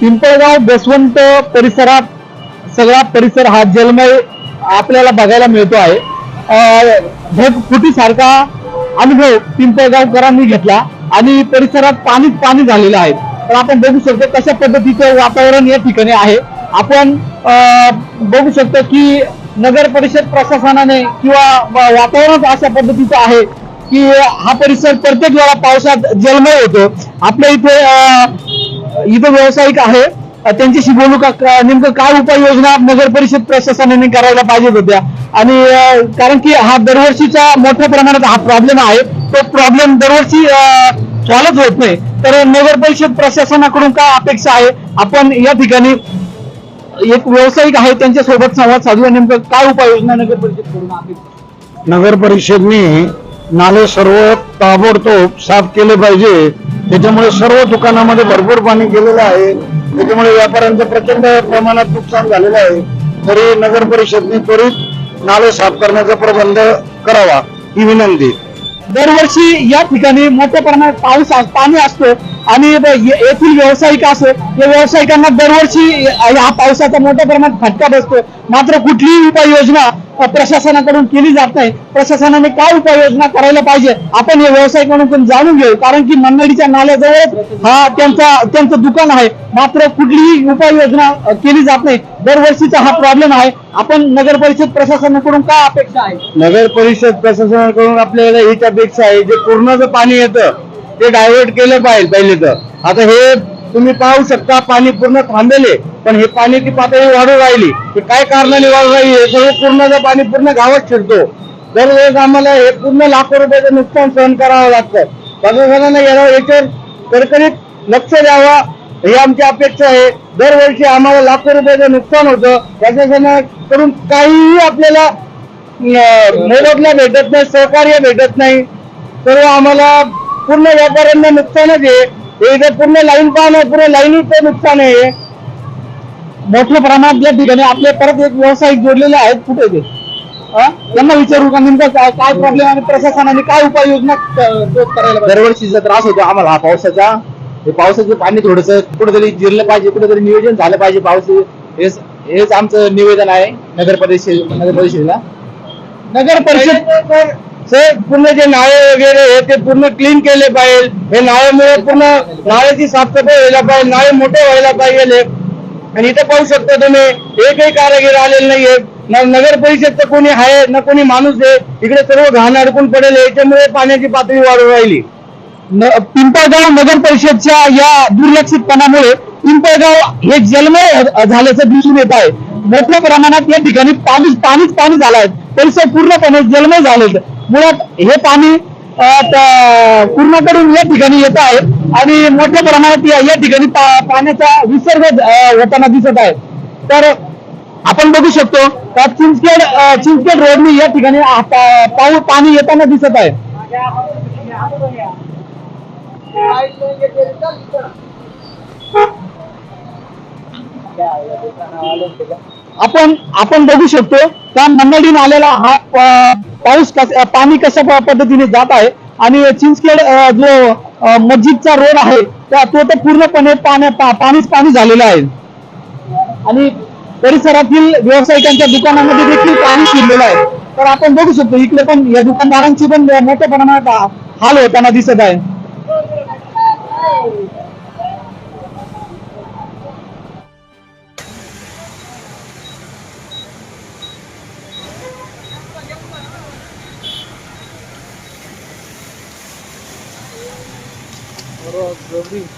पिंपळगाव बसवंत परिसरात सगळा परिसर हा जलमय आपल्याला बघायला मिळतो आहे. अं, ढगफुटीसारखा अनुभव पिंपळगावकरांनी घेतला आणि परिसरात पाणीच पाणी झालेलं आहे. तर आपण बघू शकतो कशा पद्धतीचं वातावरण या ठिकाणी आहे. आपण बघू शकतो की नगर परिषद प्रशासनाने किंवा वातावरणच अशा पद्धतीचं आहे की हा परिसर प्रत्येक वेळा पावसात जलमय होतो. आपल्या इथे इथं व्यावसायिक आहे. त्यांची त्यांच्याशी बोलू नेमकं काय उपाययोजना नगर परिषद प्रशासनाने करायला पाहिजेत होत्या? आणि कारण की हा दरवर्षीचा मोठ्या प्रमाणात हा प्रॉब्लेम आहे. तो प्रॉब्लेम दरवर्षी सॉल्व्ह होत नाही. तर नगर परिषद प्रशासनाकडून काय अपेक्षा आहे? आपण या ठिकाणी एक व्यावसायिक आहे त्यांच्यासोबत संवाद साधूया. नेमकं काय उपाययोजना नगर परिषद अपेक्षा नगर परिषदने नाले सर्व ताबडतोब साफ केले पाहिजे. त्याच्यामुळे सर्व दुकानामध्ये भरपूर पाणी गेलेलं आहे. त्याच्यामुळे व्यापाऱ्यांचं प्रचंड प्रमाणात नुकसान झालेलं आहे. तरी नगर परिषदने त्वरित नाले साफ करण्याचा प्रबंध करावा ही विनंती. दरवर्षी या ठिकाणी मोठ्या प्रमाणात पाऊस पाणी असतो. आणि येथील व्यावसायिक असो या व्यावसायिकांना दरवर्षी हा पावसाचा मोठ्या प्रमाणात फटका बसतो. मात्र कुठलीही उपाययोजना प्रशासनाकडून केली जात नाही. प्रशासनाने काय उपाययोजना करायला पाहिजे आपण या व्यावसायिकांकडून जाणून घेऊ. कारण की मंडळीच्या नाल्याजवळच हा त्यांचा त्यांचं दुकान आहे. मात्र कुठलीही उपाययोजना केली जात नाही. दरवर्षीचा हा प्रॉब्लेम आहे. आपण नगर परिषद प्रशासनाकडून काय अपेक्षा आहे? नगर परिषद प्रशासनाकडून आपल्याला हीच अपेक्षा आहे जे पूर्णचं पाणी येतं ते डायव्हर्ट केलं पाहिजे पहिले तर. आता हे तुम्ही पाहू शकता पाणी पूर्ण थांबेले पण हे पाण्याची पातळी वाढू राहिली. हे काय कारणाने वाढू राहिली? हे सर्व पूर्ण पाणी पूर्ण गावात शिरतो दरवेळेस आम्हाला हे पूर्ण लाखो रुपयाचं नुकसान सहन करावं लागतं. प्रशासनानं याला याच्यावर कडकडीत लक्ष द्यावा ही आमची अपेक्षा आहे. दरवर्षी आम्हाला लाखो रुपयाचं नुकसान होतं. प्रशासनाकडून काहीही आपल्याला मोबदला भेटत नाही सहकार्य भेटत नाही. सर्व आम्हाला पूर्ण व्यापाऱ्यांना नुकसानच आहे. हे इथे पूर्ण लाईन पाहणं पूर्ण लाईनीचं नुकसान आहे. मोठ्या प्रमाणात या ठिकाणी आपले परत एक व्यावसायिक जोडलेले आहेत कुठे ते? त्यांना विचारू का नेमकं काय काय प्रॉब्लेम आणि प्रशासनाने काय उपाययोजना करायला? दरवर्षीचा त्रास होतो आम्हाला हा पावसाचा हे पावसाचं पाणी थोडस कुठेतरी जिरलं पाहिजे कुठेतरी नियोजन झालं पाहिजे पाऊस हेच हेच आमचं निवेदन आहे नगर परिषद नगर परिषदेला नगर परिषद पूर्ण जे नाळे वगैरे हे ते पूर्ण क्लीन केले पाहिजे. हे नाळ्यामुळे पूर्ण नाळ्याची साफसफाई व्हायला पाहिजे नाळे मोठे व्हायला पाहिजे आणि इथं पाहू शकता तुम्ही एकही कारागीर आलेले नाहीये. ना नगर परिषद तर कोणी आहे ना कोणी माणूस आहे. इकडे सर्व घाण अडकून पडेल याच्यामुळे पाण्याची पातळी वाढू राहिली. पिंपळगाव नगर परिषदच्या या दुर्लक्षितपणामुळे पिंपळगाव हे जलमय झाल्याचं दिसून येत आहे. मोठ्या प्रमाणात या ठिकाणी पाणी पाणीच पाणी झालं आहे परिसर पूर्णपणे जलमय झालेत. मुळात हे पाणी पूर्णकडून या ठिकाणी येत आहे आणि मोठ्या प्रमाणात या ठिकाणी पाण्याचा विसर्ग होताना दिसत आहे. तर आपण बघू शकतो का चिंचखेड चिंचखेड रोडने या ठिकाणी पाऊ पाणी येताना दिसत आहे. आपण आपण बघू शकतो त्या मंडळीने आलेला हा पाऊस कस पाणी कशा पद्धतीने जात आहे आणि चिंचखेड जो मस्जिदचा रोड आहे त्या तो तर पूर्णपणे पाण्या पाणीच पाणी झालेलं आहे. आणि परिसरातील व्यावसायिकांच्या दुकानामध्ये देखील पाणी शिरलेलं आहे. तर आपण बघू शकतो इकडे पण या दुकानदारांची पण मोठ्या प्रमाणात हाल होताना दिसत आहे. rock debris.